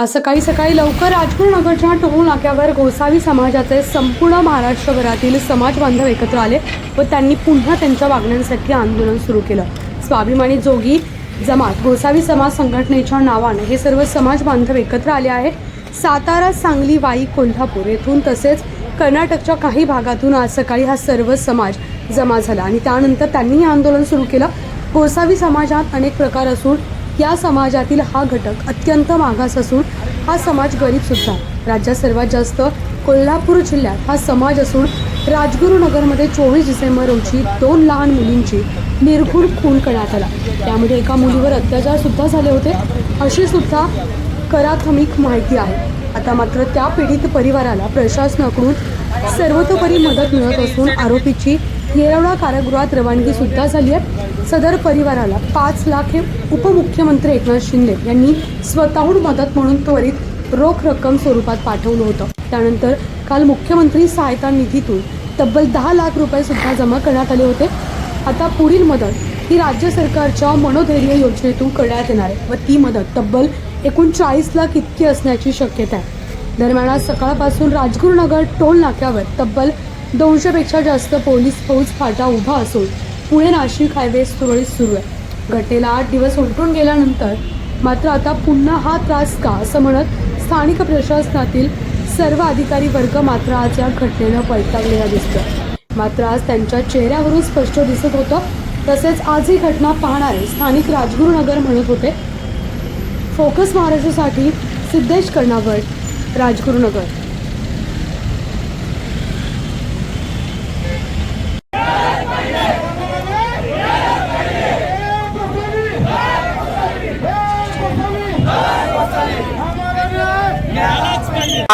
आज सकाळी सकाळी लवकर राजगुरुनगरच्या टोल नाक्यावर गोसावी समाजाचे संपूर्ण महाराष्ट्रभरातील समाज बांधव एकत्र आले व त्यांनी पुन्हा त्यांच्या मागण्यांसाठी आंदोलन सुरू केलं. स्वाभिमानी जोगी जमात गोसावी समाज संघटनेच्या नावाने हे सर्व समाज बांधव एकत्र आले आहे सातारा सांगली वाई कोल्हापूर येथून तसेच कर्नाटकच्या काही भागातून आज सकाळी हा सर्व समाज जमा झाला आणि त्यानंतर त्यांनी हे आंदोलन सुरू केलं. गोसावी समाजात अनेक प्रकार असून या समाजातील हा घटक अत्यंत मागास असून हा समाज गरीब सुद्धा. राज्यात सर्वात जास्त कोल्हापूर जिल्ह्यात हा समाज असून राजगुरुनगरमध्ये चोवीस डिसेंबर रोजी दोन लहान मुलींची निर्घुण खून करण्यात आला. त्यामध्ये एका मुलीवर अत्याचार सुद्धा झाले होते. अशी सुद्धा कराथमिक माहिती आहे. आता मात्र त्या पीडित परिवाराला प्रशासनाकडून सर्वतोपरी मदत मिळत असून आरोपीची येरवडा कारागृहात रवानगी सुद्धा झाली आहे. सदर परिवाराला पाच लाख हे उपमुख्यमंत्री एकनाथ शिंदे यांनी स्वतःहून मदत म्हणून त्वरित रोख रक्कम स्वरूपात पाठवलं होतं. त्यानंतर काल मुख्यमंत्री सहायता निधीतून तब्बल दहा लाख रुपये सुद्धा जमा करण्यात आले होते. आता पुढील मदत ही राज्य सरकारच्या मनोधैर्य योजनेतून करण्यात येणार आहे व ती मदत तब्बल एकूण चाळीस लाख इतकी असण्याची शक्यता आहे. दरम्यान आज सकाळपासून राजगुरुनगर टोल नाक्यावर तब्बल दोनशेपेक्षा जास्त पोलीस फौज फाटा उभा असून पुणे नाशिक हायवे सुरळीत सुरू आहे. घटनेला आठ दिवस उलटून गेल्यानंतर मात्र आता पुन्हा हा त्रास का असं म्हणत स्थानिक प्रशासनातील सर्व अधिकारी वर्ग मात्र आज या घटनेनं वैतागलेला दिसतोय. मात्र आज त्यांच्या चेहऱ्यावरून स्पष्ट दिसत होतं तसेच आज ही घटना पाहणारे स्थानिक राजगुरुनगर म्हणत होते. फोकस महाराष्ट्रासाठी सिद्धेश कर्णावट राजगुरुनगर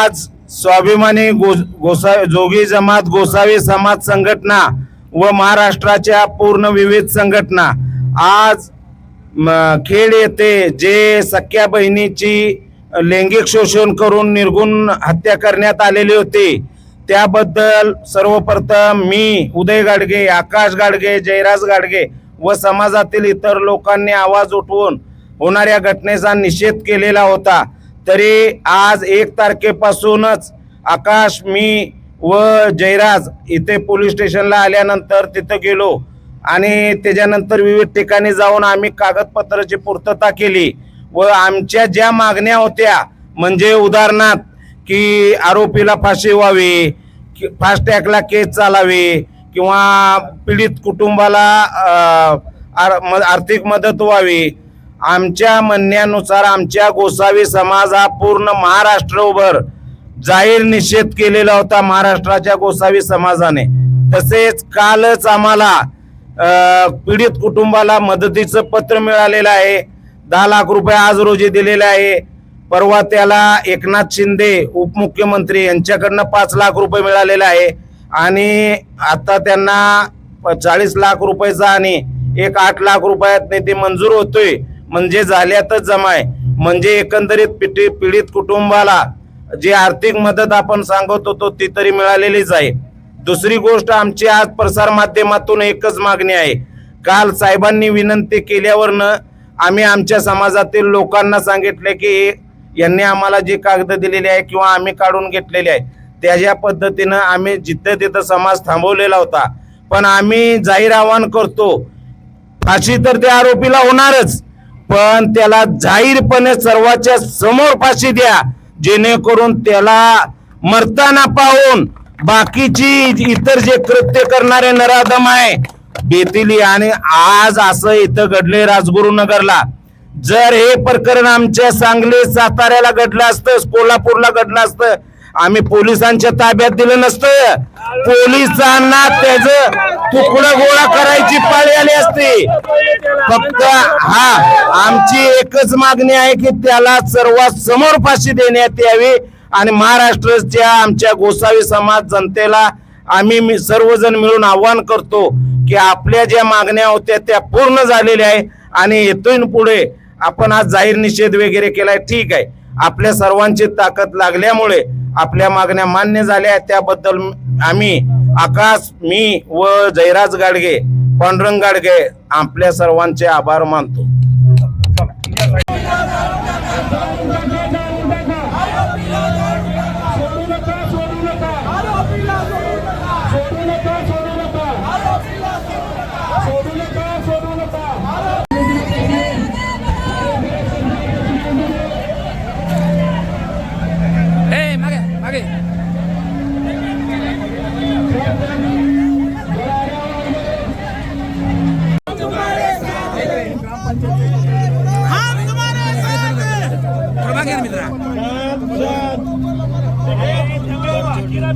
आज स्वाभिमानी गो गोसा जोगी जमात गोसावी समाज संघटना व महाराष्ट्राच्या पूर्ण विविध संघटना. आज खेड येथे जे सख्या बहिणीची लैंगिक शोषण करून निर्गुण हत्या करण्यात आलेली होती त्याबद्दल सर्वप्रथम मी उदय गाडगे आकाश गाडगे जयराज गाडगे व समाजातील इतर लोकांनी आवाज उठवून होणाऱ्या घटनेचा निषेध केलेला होता. तरी आज एक तारखेपासूनच आकाश मी व जयराज इथे पोलीस स्टेशनला आल्यानंतर तिथं गेलो. आणि त्याच्यानंतर विविध ठिकाणी जाऊन आम्ही कागदपत्राची पूर्तता केली व आमच्या ज्या मागण्या होत्या म्हणजे उदाहरणार्थ की आरोपीला फाशी व्हावी फास्टॅगला केस चालावी किंवा पीडित कुटुंबाला आर- म- आर्थिक मदत व्हावी आमच्या म्हणण्यानुसार आमच्या गोसावी समाज हा पूर्ण महाराष्ट्रभर जाहीर निषेध केलेला होता महाराष्ट्राच्या गोसावी समाजाने. तसेच कालच आम्हाला पीडित कुटुंबाला मदतीचं पत्र मिळालेलं आहे. दहा लाख रुपये आज रोजी दिलेले आहे. परवा त्याला एकनाथ शिंदे उपमुख्यमंत्री यांच्याकडनं पाच लाख रुपये मिळालेले आहे. आणि आता त्यांना चाळीस लाख रुपयाचा आणि एक आठ लाख रुपयात ते मंजूर होतोय. म्हणजे झाल्यातच जमा आहे म्हणजे एकंदरीत पिटी पीडित कुटुंबाला जी आर्थिक मदत आपण सांगत होतो ती तरी मिळालेलीच आहे. दुसरी गोष्ट आमची आज प्रसार माध्यमातून एकच मागणी आहे. काल साहेबांनी विनंती केल्यावरनं आम्ही आमच्या समाजातील लोकांना सांगितले की यांनी आम्हाला जी कागद दिलेली आहे किंवा आम्ही काढून घेतलेली आहे त्याच्या पद्धतीनं आम्ही जिथं तिथं समाज थांबवलेला होता. पण आम्ही जाहीर आवाहन करतो. फाशी तर त्या आरोपीला होणारच. पण त्याला जाहीरपणे सर्वाच्या समोर फाशी द्या. जेणेकरून त्याला मरताना पाहून बाकीची इतर जे कृत्य करणारे नराधम आहे बेतिली आणि आज असं इथं घडले राजगुरुनगरला. जर हे प्रकरण आमच्या सांगली साताऱ्याला घडलं असतं कोल्हापूरला घडलं असतं आम्ही पोलिसांच्या ताब्यात दिलं नसतं पोलिसांना त्याच तुकडं गोळा करायची पाळी आली असती. फक्त हा आमची एकच मागणी आहे की त्याला सर्वात समोर फाशी देण्यात यावी आणि महाराष्ट्राच्या आमच्या गोसावी समाज जनतेला आम्ही मी- सर्वजण मिळून आव्हान करतो की आपल्या ज्या मागण्या होत्या त्या पूर्ण झालेल्या आहे आणि इथून पुढे आपण आज जाहीर निषेध वगैरे केलाय ठीक आहे. आपल्या सर्वांची ताकद लागल्यामुळे आपल्या मागण्या मान्य झाल्या त्याबद्दल आम्ही आकाश मी व जयराज गाडगे पांडुरंग गाडगे आपल्या सर्वांचे आभार मानतो.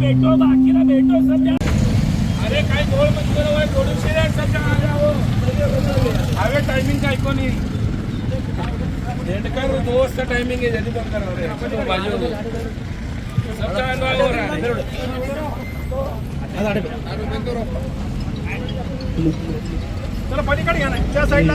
भेटो बाकीला भेटो सध्या अरे काय गोळ म्हणजे होय थोडीशी रेट सध्या टायमिंग काय कोणी कर दो टायमिंग आहे बंद बाजू चला पलीकडे घ्या ना त्या साईडला